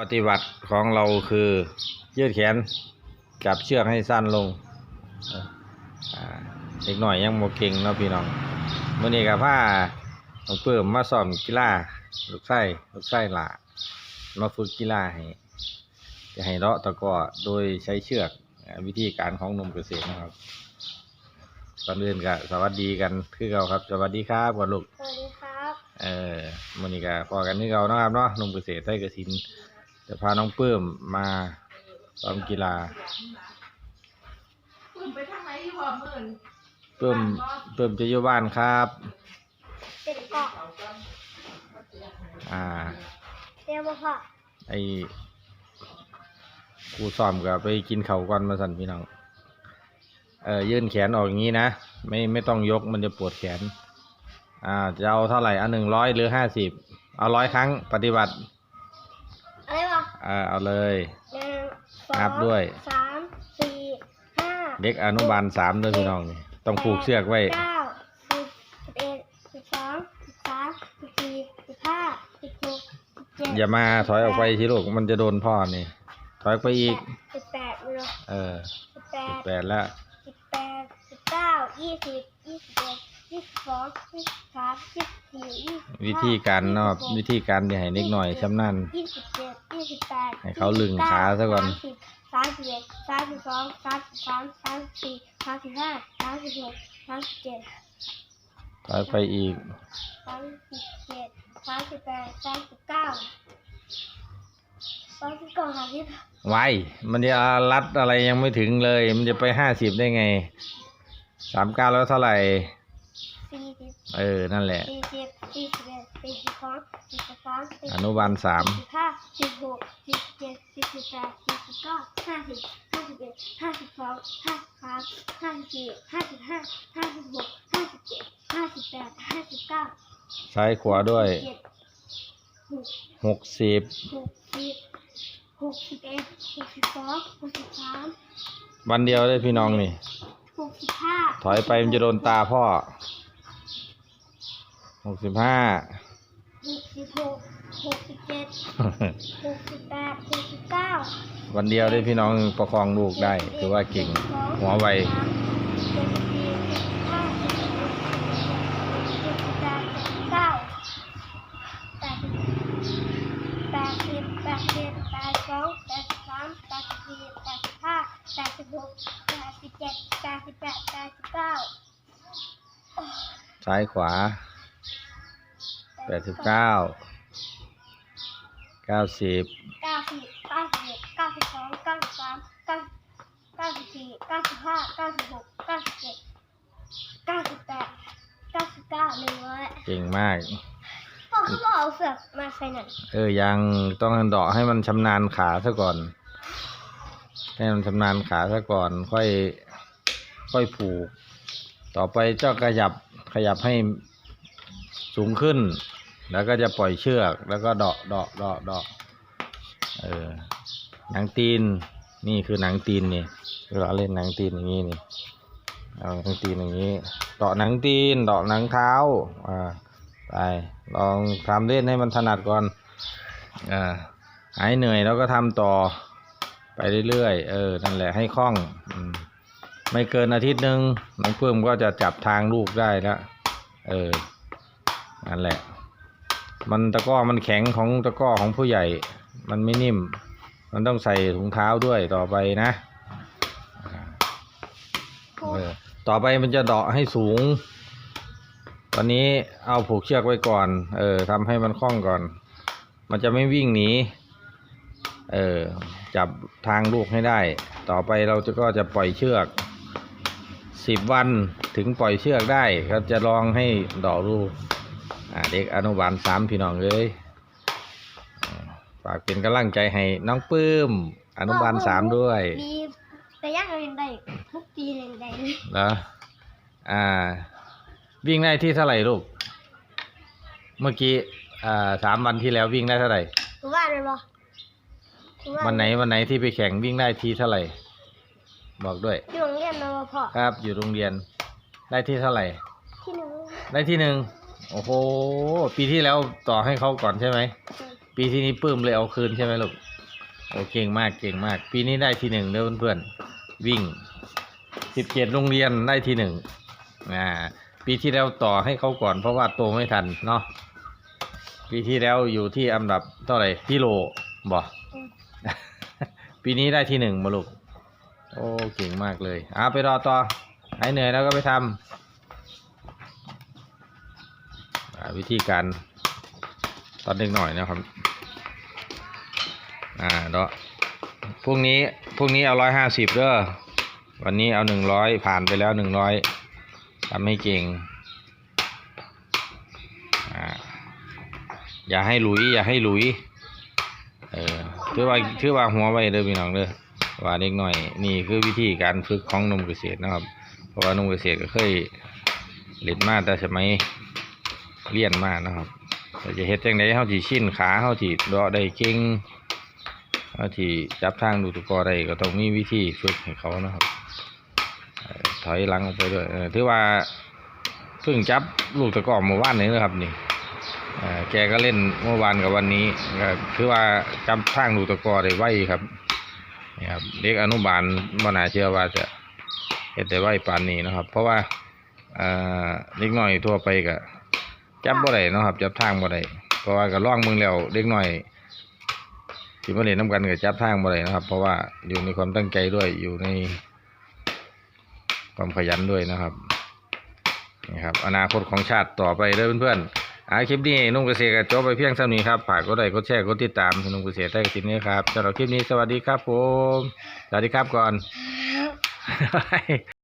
ปฏิบัติของเราคือยืดแขนจับเชือกให้สั้นลงเอออ่าเด็กหน่อยยังโมเก่งเนาะพี่น้องมื่อนี้กับผ้าของเพิ่มมาสอนกีฬาลูกไส้ลูกไส้หละมาฝึกกีฬาให้จะให้เลาะตะกร้อโดยใช้เชือกอ่าวิธีการของหนมเกษตรนะครับก่อนอื่นก็สวัสดีกันคือเราครับ สวัสดีครับก่อนลูกสวัสดีครับเออมันนี่ก็พอกันนี่เราเนาะครับเนาะหนุ่มเกษตรไทยเกษตร จะพาน้องเพิ่มมาซ้อมกีฬาคุณไปทางไหนอยู่บ่หมื่นเพิ่มเพิ่มจะอยู่บ้านครับเป็นเกาะอ่าเรียกว่าพ่อไอครูซ้อมก็ไปกินเขาวก่อนมาสั่นพี่น้องเออยื่นแขนออกอย่างนี้นะ ไม่ไม่ต้องยกมันจะปวดแขน อ่าจะเอาเท่าไหร่อันหนึ่งร้อยหรือห้าสิบเอาร้อยครั้งปฏิบัติอะไรวะ อ่าเอาเลยหนึ่งสองนับด้วยสามสี่ห้าเด็กอนุบาลสามด้วยพี่น้องนี่ต้องผูกเชือกไว้ เก้าสิบสิบเอ็ดสิบสองสิบสามสิบสี่สิบห้าสิบหกสิบเจ็ดอย่ามาถอยออกไปทีลูกมันจะโดนพ่อนี่ ถอยออกไปอีก สิบแปดเลยเออสิบแปสิบด แปดแล้ว สิบแปดสิบเก้ายี่สิบยี่สิบเอ็ดยี่สิบสองยี่สิบสามยี่สิบสี่ยี่สิบห้าวิธีการเนาะวิธีการเนี่ยให้เด็กหน่อยชำนาญยี่สิบเจ็ด ยี่สิบแปดให้เขาลึงขาซะก่อนสามสิบสามสิบเอ็ดสามสิบสองสามสิบสามสามสิบสี่สามสิบห้าสามสิบหกสามสิบเจ็ดถอยไปอีกสามสิบเจ็ดสามสิบแปดสามสิบเก้าสามสิบเก้าสามสิบไวมันจะรัดอะไรยังไม่ถึงเลย มันจะไปห้าสิบได้ไงสามเก้าแล้วเท่าไหร่สี่สิบเออ นั่นแหละสี่สิบสี่สิบ เอ็ดสี่สิบสองสิบสามสี่อสิบนุบาลสามสิบห้าสิบหกสิบเจ็ดสิบแปดสิบเก้าห้าสิบห้าสิบเอ็ดห้าสิบสองห้าสิบสามห้าสิบสี่ห้าสิบห้าห้าสิบหกห้าสิบเจ็ดห้าสิบแปดห้าสิบเก้าซ้ายขวาด้วยเจ็ดหกหกสิบหกสิบหกสิบเอ็ดหกสิบสองหกสิบสามวันเดียวได้พี่น้องนี่หกสิบห้าถอยไปมันจะโดนตาพ่อหกสิบห้า สิบหกหกสิบเจ็ดหกสิบแปดหกสิบเก้าวันเดียวได้พี่น้องประคองลูกได้ถือว่าเก่งหัวไวเจ็ดสิบสี่เจ็ดสิบห้าเจ็ดสิบหกเจ็ดสิบแปดเจ็ดสิบเก้าแปดสิบแปดสิบแปดสิบแปดสองแปดสิบสามแปดสิบสี่แปดสิบห้าแปดสิบหกแปดสิบเจ็ดแปดสิบแปดแปดสิบเก้าซ้ายขวา แปดสิบเก้าเก้าสิบเก้าสิบเก้าสิบเอ็ดเก้าสิบสองเก้าสิบสามเก้าเก้าสิบสี่เก้าสิบห้าเก้าสิบหกเก้าสิบเจ็ดเก้าสิบแปดเก้าสิบเก้าหนึ่งร้อยเก่งมาก พ่อเขาบอกเอาเสือกมาใส่หนังเออยังต้องเดาะให้มันชำนาญขาซะก่อน ให้มันชำนาญขาซะก่อน ค่อย ค่อยผูก ต่อไปเจ้าขยับขยับให้สูงขึ้น แล้วก็จะปล่อยเชือกแล้วก็เดาะเดาะเดาะเดาะเออหนังตีน นี่คือหนังตีนนี่เวลาเล่นหนังตีนอย่างนี้นี่เอาหนังตีนอย่างนี้เดาะหนังตีนเดาะหนังเท้าอ่าไปลองทำเล่นให้มันถนัดก่อนอ่าหายเหนื่อยแล้วก็ทำต่อไปเรื่อยๆ เออ นั่นแหละให้คล่องอมไม่เกินอาทิตย์หนึ่งน้องเพิ่มก็จะจับทางลูกได้แล้ว เออ นั่นแหละ มันตะกร้อมันแข็งของตะกร้อของผู้ใหญ่ มันไม่นิ่ม มันต้องใส่ถุงเท้าด้วยต่อไปนะอ่าเออต่อไปมันจะเดาะให้สูง ตอนนี้เอาผูกเชือกไว้ก่อน เออทำให้มันคล่องก่อน มันจะไม่วิ่งหนี เออจับทางลูกให้ได้ ต่อไปเราจะก็จะปล่อยเชือกสิบวันถึงปล่อยเชือกได้ครับจะลองให้ดอกลูกอ่า เด็กอนุบาลสามพี่น้องเลยอ่าฝากเป็นกำลังใจให้น้องปื้ม อนุบาลสามด้วยมีแต่ยากเรียนได้ทุกปีเรียนได้เลยนะอ่า วิ่งได้ที่เท่าไหร่ลูก เมื่อกี้อ่าสามวันที่แล้ววิ่งได้เท่าไหร่รู้ว่าเลยปะรู้าวันไหนวันไหนที่ไปแข่งวิ่งได้ที่เท่าไหร่ บอกด้วยที่โรงเรียนมาบ่พอครับ อยู่โรงเรียน ได้ที่เท่าไหร่ ที่หนึ่งได้ที่หนึ่ง โอ้โห ปีที่แล้วต่อให้เขาก่อนใช่ไหมอืมปีที่นี้ปลื้มเลยเอาคืนใช่ไหมลูก โอ้เก่งมากเก่งมาก ปีนี้ได้ที่หนึ่งเด้อเพื่อนๆ วิ่งสิบเจ็ดโรงเรียนได้ที่หนึ่งอ่า ปีที่แล้วต่อให้เขาก่อนเพราะว่าโตไม่ทันเนาะ ปีที่แล้วอยู่ที่อันดับเท่าไหร่ที่โลบ่อืมปีนี้ได้ที่หนึ่งมาลูก โอ้เก่งมากเลยเอาไปรอต่อหายเหนื่อยแล้วก็ไปทำอ่า วิธีการตอนเด็กหน่อยนะครับ อ่าเนาะพรุ่งนี้พรุ่งนี้เอาร้อยห้าสิบเด้อวันนี้เอาหนึ่งร้อยผ่านไปแล้วหนึ่งร้อยทำให้เก่ง อ่า อย่าให้หลุย อย่าให้หลุย เออถือว่าถือว่าหัวไว้เด้อพี่น้องเด้อว่าเด็กหน่อย นี่คือวิธีการฝึกของนมเกษตรนะครับ เพราะว่านมเกษตรก็เคยเรียนมาแต่สมัย เรียนมานะครับจะเฮ็ดจังไดเฮาสิชินขาเฮาสิเดาะได้เก่งเฮาสิจับทางดูตะกอได้ก็ต้องมีวิธีฝึกให้เขานะครับถอยหลังออกไปด้วยถือว่าเพิ่งจับลูกตะกอเมื่อวานนี้นะครับนี่แกก็เล่นเมื่อวานกับวันนี้ก็คือว่าจำทางดูตะกอได้ไวครับนี่ครับเด็กอนุบาลบ่น่าเชื่อว่าจะเฮ็ดได้ไวปานนี้นะครับ เพราะว่าเอ่อเด็กน้อยทั่วไปก็ จับบ่ได้เนาะครับ จับทางบ่ได้เพราะว่าก็ล่องมึงแล้วเด็กหน้อยที่มาเล่นน้ำกันก็จับทางบ่ได้นะครับ เพราะว่าอยู่ในความตั้งใจด้วยอยู่ในความขยันด้วยนะครับนี่ครับ อนาคตของชาติต่อไปเด้อเพื่อนๆอาคลิปนี้นุ่งเกษตรจบไปเพียงเท่านี้ครับฝากกดไลค์กดแชร์กดติดตามนุ่งเกษตรได้กินนี้ครับสำหรับคลิปนี้สวัสดีครับผมสวัสดีครับก่อน